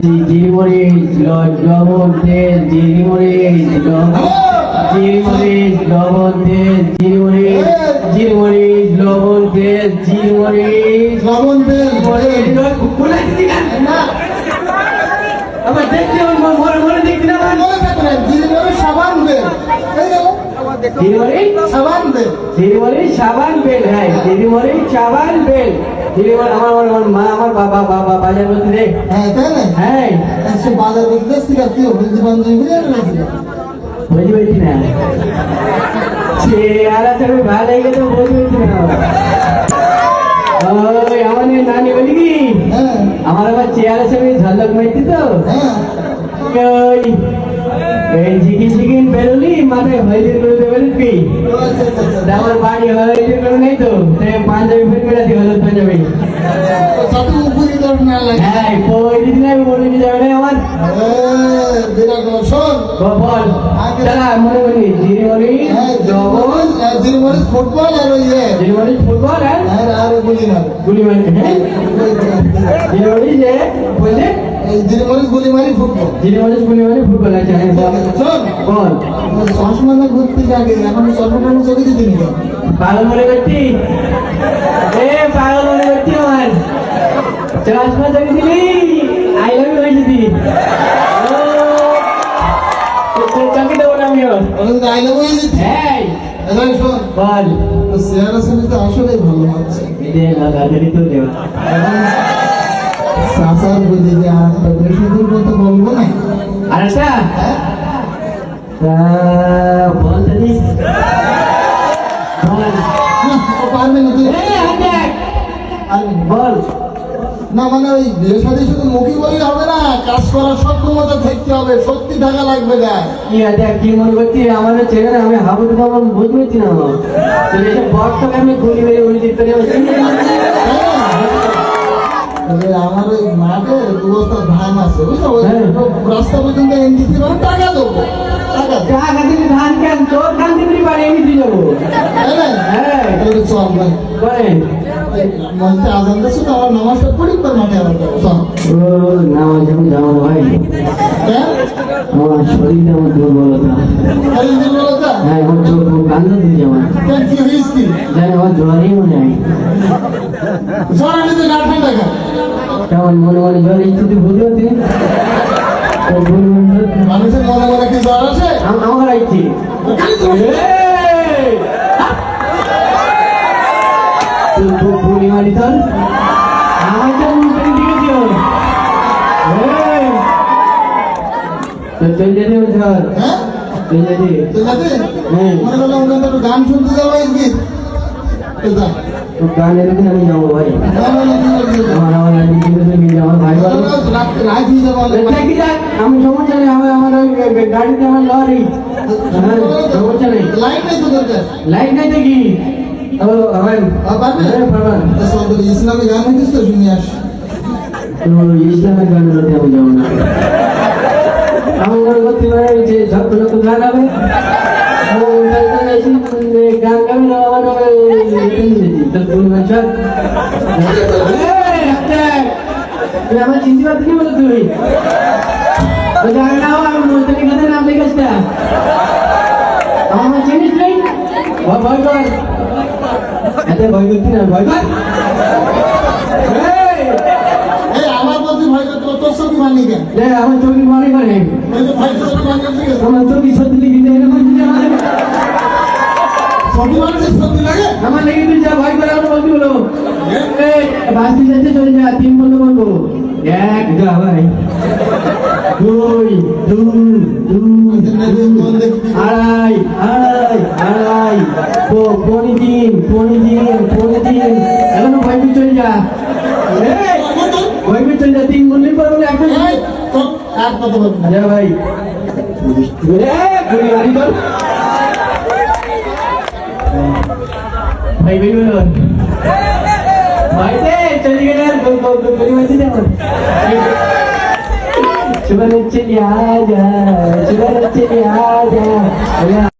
জিরিমরিচ লবণ তেল জিরিমরিচ জিরিমরিচ লবণ তেল জিরিমরিচ জিরিমরিচ লবণ তেল জিরিমরিচ লবণ তেল আবার দেখতে মনে মনে দেখতে না। মনে থাকে না জিরে সাবান তেল জিরিমরিচ সাবান তেল জিরিমরিচ সাবান বেল হ্যাঁ জিরিমরিচ সাবান বেল। জিরিমরিচ আমার মা বাজার বলতে রে হ্যাঁ তাই না হ্যাঁ। সে বাজার করতে দেখছি কি হলদি বান্ধবী বুঝে গেছিল বুঝি বলছি না। সে আলাদা তুমি ভালো লেগে তো বুঝি পারছি না। নানি বলি কি? হ্যাঁ। আমার আবার চেয়ার আছে আমি ঝলক মারতি তো? হ্যাঁ। এই চিকেন চিকেন বেরোলি? মাথায় হলদি করে দেবে কি? ও আচ্ছা আচ্ছা আচ্ছা। তা আমার বাড়ি হলদি করে নেই তো? তাই পাঞ্জাবি ফের বেড়াতে হলুদ পাঞ্জাবি। হ্যাঁ ওই দিন আমি বলে দিতে যাবে আমার? বিরাট। শোন বল দাদা মনে করি জিরি মরি হ্যাঁ জবন জিরে মরিচ ফুটবল আর ইয়ে জিরি মরি ফুটবল আর আর আর গুলি মার গুলি মারি হ্যাঁ জিরি মরি যে বলছে এই জিরে মরিচ গুলি মারি ফুটবল। জিরি গুলি মারি ফুটবল আছে হ্যাঁ শোন বল। চশমা না ঘুরতে যাবে এখন চশমা চোখে দিতে নিবে পাগল মনে করছি এ পাগল মনে করছি আমার। চশমা চোখে দিলি আই লাভ ইউ হয়েছে দি চোখে দেবো না আমিও ওখানে তো আইলে বই দিতে হ্যাঁ এখন শোন বল তো চেয়ার আসলে ভালো লাগছে। দে লাগা ধরি তো দেওয়া। সাসার বুঝি যে বেশি দূর কথা বলব না? আর একটা? হ্যাঁ? বল দিদি বল। না তুই পারবি না। বল। না মানে ওই বিয়ে শুধু মুখী বললে হবে না কাজ করার সক্ষমতা থাকতে হবে সত্যি থাকা লাগবে না। কি আছে কি মনে করছি আমার ছেলে আমি হাবু তো আমার বুঝতে না আমার তো আমি মেরে উড়ে দিতে আমার ওই মাঠে দু বস্তা ধান আছে বুঝছ? হ্যাঁ। রাস্তা পর্যন্ত এনে দিতে পারো টাকা দেবো টাকা দিবি। ধান কেন? তোর ধান দিবি বাড়ি আমি দিয়ে যাব হ্যাঁ। চল ভাই। মঞ্চে আজান দিচ্ছে তো আমার নামাজটা পড়ি তোর মাঠে ও নামাজ আমি যাব না হ্যাঁ? আমার শরীরটা আমার দুর্বলতা। দুর্বলতা? হ্যাঁ আমার চোখ মুখ কান্দ আমার। কি হয়েছে? কি জানি আমার জ্বরই মনে হয়। জ্বর আনলে তো গাড় ঠান্ডা কেমন মনে মনে জ্বর ইচ্ছে তুই বুঝতে পারছি তো ভুল ভুল ভুল। মানুষের মনে মনে কি জ্বর আছে? আমার আইছি খালি এই! তুই খুব গুলি মারি তোর আমার তো উল্টে দিকে দিও এই! তো চল যেতে হবে ধর হ্যাঁ চল যেতে তো যাতে হুম। মনে করলাম ওখানে একটু গান শুনতে যাব এই গীত তো যা তো গান এরকম আমি যাব ভাই না, না, না, না, না, না। আমার আমার আমি কিন্তু তুমি আমার ভাই বলো রাত- রাত দিয়ে যাব আমাদের বাড়ি। দেখি যাক আমি সমস্যা নেই আমার আমার ওই গাড়িতে আমার লরি হ্যাঁ, সমস্যা নেই লাইট নেই তো দরকার লাইট নাই দেখি ও হ্যাঁ, ইসলামের গান হতে আমি যাব না আমার মনে যে গান হবে গাবে না আমার আমার চিনতে কি বলো আমি মোস্তানি কথা নাম লিখাস না আমার চিনিস তুই ভয় ভয় কর এত ভয় করছি না ভয় কর। আমার প্রতি ভয় করতে তোর ছবি মানি কেন? আমার চোখে মনে করে ওই যে ভয় ছবি মানি ঠিক আমার চোখে সত্যি লিখে দেয় আমার? দিদি আমার ছবি লাগে? আমার লেগে তুই যা ভয় করে আমার বলতে বলো বাসি যাচ্ছে চলে যা তিন বলতে বলব এক যা ভাই। দুই দুই দুই। আড়াই আড়াই আড়াই। পৌনে তিন পৌনে তিন পৌনে তিন এখন ভয় চলে যা। ভয় চলে যা। তিন বললে পারব না এখন আর বলবি ভাই। ভাই ভাই বলো ভাই চলে গেলে আর গুলি মারতে